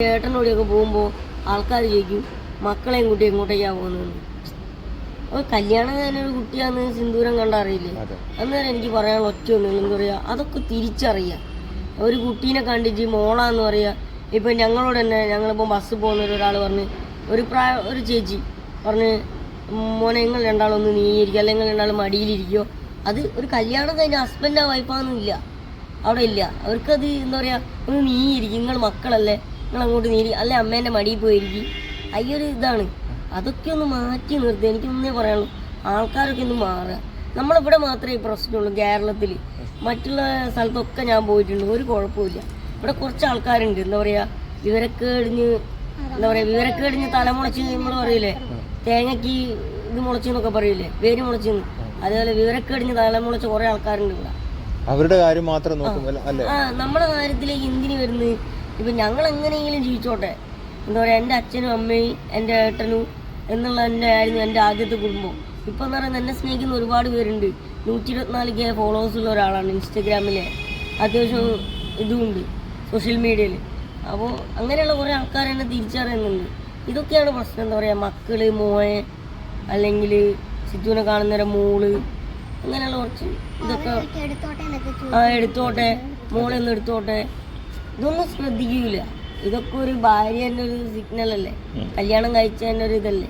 ഏട്ടനോടെയൊക്കെ പോകുമ്പോൾ ആൾക്കാർ ചോദിക്കും മക്കളെയും കുട്ടി എങ്ങോട്ടേക്കാ പോകുന്നത് അപ്പോൾ കല്യാണം കഴിഞ്ഞൊരു കുട്ടിയാന്ന് സിന്ദൂരം കണ്ടറിയില്ലേ അന്നേരം എനിക്ക് പറയാനുള്ള ഒറ്റ ഒന്നും എന്താ പറയുക അതൊക്കെ തിരിച്ചറിയാം. ഒരു കുട്ടീനെ കണ്ടിട്ട് മോളാന്ന് പറയുക ഇപ്പം ഞങ്ങളോട് തന്നെ ഞങ്ങളിപ്പോ ബസ് പോകുന്ന ഒരാൾ പറഞ്ഞ് ഒരു പ്രായ ഒരു ചേച്ചി പറഞ്ഞ് മോനെ നിങ്ങൾ രണ്ടാളൊന്ന് നീയിരിക്കുക അല്ലെങ്കിൽ രണ്ടാളും മടിയിലിരിക്കുമോ അത് ഒരു കല്യാണം കഴിഞ്ഞ ഹസ്ബൻഡാ വൈഫാന്നും ഇല്ല. അവിടെ ഇല്ല. അവർക്കത് എന്താ പറയാ ഒന്ന് നീയിരിക്കും നിങ്ങൾ മക്കളല്ലേ? നിങ്ങൾ അങ്ങോട്ട് നീരി അല്ലെ അമ്മേന്റെ മടിയിൽ പോയിരിക്കും. അയ്യൊരു ഇതാണ്. അതൊക്കെ ഒന്ന് മാറ്റി നിർത്തി. എനിക്കൊന്നേ പറയാനുള്ളൂ. ആൾക്കാരൊക്കെ ഒന്ന് മാറുക. നമ്മളിവിടെ മാത്രമേ ഈ പ്രശ്നമുള്ളൂ കേരളത്തിൽ മറ്റുള്ള സ്ഥലത്തൊക്കെ ഞാൻ പോയിട്ടുണ്ട്. ഒരു കുഴപ്പമില്ല ഇവിടെ കുറച്ച് ആൾക്കാരുണ്ട്. എന്താ പറയുക വിവരക്കേടിഞ്ഞ് എന്താ പറയുക വിവരക്കേടിഞ്ഞ് തലമുളച്ച് നമ്മൾ പറയില്ലേ? തേങ്ങയ്ക്ക് ഇത് മുളച്ചു എന്നൊക്കെ പറയില്ലേ? വേര് മുളച്ചെന്ന് അതേപോലെ വിവരക്കേടിഞ്ഞ് തലമുളച്ച കുറേ ആൾക്കാരുണ്ട് ഇവിടെ. അവരുടെ കാര്യം മാത്രം നോക്കും കാര്യത്തിലേക്ക് എന്തിനു വരുന്നത്? ഇപ്പം ഞങ്ങൾ എങ്ങനെയെങ്കിലും ജീവിച്ചോട്ടെ. എന്താ പറയുക എന്റെ അച്ഛനും അമ്മയും എന്റെ ഏട്ടനും എന്നുള്ള എന്റെ ആയിരുന്നു എന്റെ ആദ്യത്തെ കുടുംബം. ഇപ്പം എന്ന് പറയുന്നത് എന്നെ സ്നേഹിക്കുന്ന ഒരുപാട് പേരുണ്ട്. നൂറ്റി ഇരുപത്തിനാല് കെ ഫോളോവേഴ്സ് ഉള്ള ഒരാളാണ് ഇൻസ്റ്റഗ്രാമിലെ. അത്യാവശ്യം ഇതുമുണ്ട് സോഷ്യൽ മീഡിയയിൽ. അപ്പോൾ അങ്ങനെയുള്ള കുറേ ആൾക്കാർ എന്നെ തിരിച്ചറിയുന്നുണ്ട്. ഇതൊക്കെയാണ് പ്രശ്നം. എന്താ പറയുക മക്കൾ മോയെ അല്ലെങ്കിൽ സിറ്റുവിനെ കാണുന്നൊരു മോൾ അങ്ങനെയുള്ള കുറച്ച് ഇതൊക്കെ. ആ എടുത്തോട്ടെ മോളെ ഒന്ന് എടുത്തോട്ടെ. ഇതൊന്നും ശ്രദ്ധിക്കൂല. ഇതൊക്കെ ഒരു ഭാര്യന്റെ ഒരു സിഗ്നൽ അല്ലേ? കല്യാണം കഴിച്ചതിന്റെ ഒരു ഇതല്ലേ?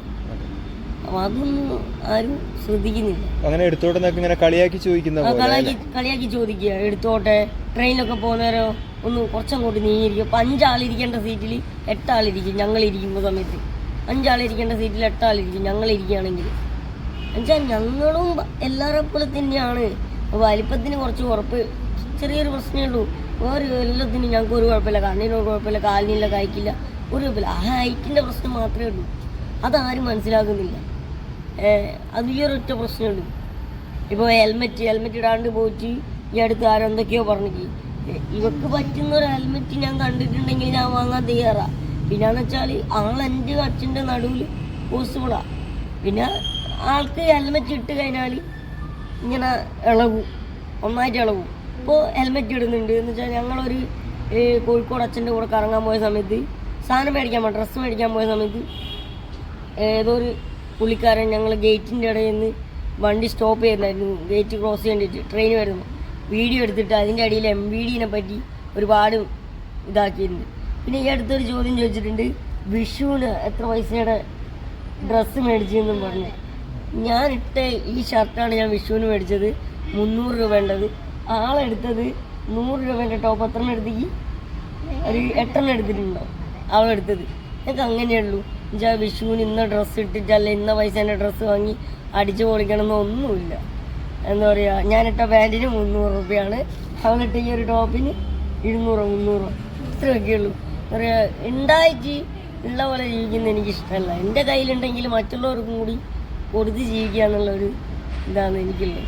അതൊന്നും ആരും ശ്രദ്ധിക്കുന്നില്ല. അങ്ങനെ എടുത്തോട്ടെന്നൊക്കെ ഇങ്ങനെ കളിയാക്കി ചോദിക്കുന്ന കളിയാക്കി കളിയാക്കി ചോദിക്കുക. എടുത്തോട്ടെ. ട്രെയിനിലൊക്കെ പോകുന്നവരോ ഒന്ന് കുറച്ചങ്ങോട്ട് നീങ്ങിയിരിക്കും. അപ്പം അഞ്ചാളിരിക്കേണ്ട സീറ്റിൽ എട്ടാളിരിക്കും. ഞങ്ങളിരിക്കുന്ന സമയത്ത്. അഞ്ചാളിരിക്കേണ്ട സീറ്റിൽ എട്ടാളിരിക്കും. ഞങ്ങളിരിക്കുകയാണെങ്കിൽ. എന്നുവെച്ചാൽ ഞങ്ങളും എല്ലാവരെ പോലെ തന്നെയാണ് വലിപ്പത്തിന് കുറച്ച് ഉറപ്പ്. ചെറിയൊരു പ്രശ്നമേ ഉള്ളൂ. വേറെ എല്ലാത്തിനും ഞങ്ങൾക്ക് ഒരു കുഴപ്പമില്ല. കണ്ണിന് ഒരു കുഴപ്പമില്ല കാലിനില്ല കഴിക്കില്ല ഒരു കുഴപ്പമില്ല. ആ ഹൈറ്റിന്റെ പ്രശ്നം മാത്രമേ ഉള്ളൂ. അതാരും മനസ്സിലാക്കുന്നില്ല. അത് ഈ ഒരൊറ്റ പ്രശ്നമേ ഉള്ളൂ. ഇപ്പോൾ ഹെൽമെറ്റ് ഹെൽമെറ്റ് ഇടാണ്ട് പോയിട്ട് ഈ അടുത്ത് ആരെന്തൊക്കെയോ പറഞ്ഞിട്ട്. ഇവക്ക് പറ്റുന്ന ഒരു ഹെൽമെറ്റ് ഞാൻ കണ്ടിട്ടുണ്ടെങ്കിൽ ഞാൻ വാങ്ങാൻ തയ്യാറാ. പിന്നെന്ന് വെച്ചാൽ ആൾ എന്റെ അച്ഛന്റെ നടുവിൽ പോസിബിളാ പിന്നെ ആൾക്ക് ഹെൽമെറ്റ് ഇട്ട് കഴിഞ്ഞാൽ ഇങ്ങനെ ഇളകും. ഒന്നായിട്ട് ഇളകും. ഇപ്പോൾ ഹെൽമെറ്റ് ഇടുന്നുണ്ട്. എന്ന് വെച്ചാൽ ഞങ്ങളൊരു കോഴിക്കോട് അച്ഛന്റെ കൂടെ കറങ്ങാൻ പോയ സമയത്ത് സാധനം മേടിക്കാൻ പോയി ഡ്രസ്സ് മേടിക്കാൻ പോയ സമയത്ത് ഏതോ ഒരു പുള്ളിക്കാരൻ ഞങ്ങൾ ഗേറ്റിന്റെ ഇടയിൽ നിന്ന് വണ്ടി സ്റ്റോപ്പ് ചെയ്യുന്നായിരുന്നു ഗേറ്റ് ക്രോസ് ചെയ്യേണ്ടിട്ട് ട്രെയിൻ വരുന്നു. വീഡിയോ എടുത്തിട്ട് അതിന്റെ അടിയിൽ എം വി ഡിനെ പറ്റി ഒരുപാട് ഇതാക്കിയിട്ടുണ്ട്. പിന്നെ ഈ അടുത്തൊരു ചോദ്യം ചോദിച്ചിട്ടുണ്ട് വിഷുവിന് എത്ര പൈസയുടെ ഡ്രസ്സ് മേടിച്ചെന്നും പറഞ്ഞു. ഞാൻ ഇട്ട ഈ ഷർട്ടാണ് ഞാൻ വിഷുവിന് മേടിച്ചത്. മുന്നൂറ് രൂപ ഉണ്ടത്. ആളെടുത്തത് നൂറ് രൂപേന്റെ ടോപ്പ് എത്ര എടുത്തേക്ക് ഒരു എട്ടെണ്ണം എടുത്തിട്ടുണ്ടോ? അവളെടുത്തത് എനിക്ക് അങ്ങനെയുള്ളൂ. എന്നുവെച്ചാൽ വിഷുവിന് ഇന്ന ഡ്രസ്സ് ഇട്ടിട്ടല്ല ഇന്ന പൈസേന്റെ ഡ്രസ്സ് വാങ്ങി അടിച്ചു പൊളിക്കണമെന്ന് ഒന്നുമില്ല. എന്താ പറയുക ഞാനിട്ട പാന്റിന് മുന്നൂറ് റുപ്യാണ് അവളിട്ട ഈ ഒരു ടോപ്പിന് ഇരുന്നൂറോ മുന്നൂറോ. ഇത്രയൊക്കെ ഉള്ളൂ. എന്താ പറയുക ഉണ്ടായിട്ട് ഉള്ള പോലെ ജീവിക്കുന്നത് എനിക്ക് ഇഷ്ടമല്ല എന്റെ കയ്യിലുണ്ടെങ്കിൽ മറ്റുള്ളവർക്കും കൂടി കൊടുത്ത് ജീവിക്കുക എന്നുള്ളൊരു ഇതാണ് എനിക്കുള്ളത്.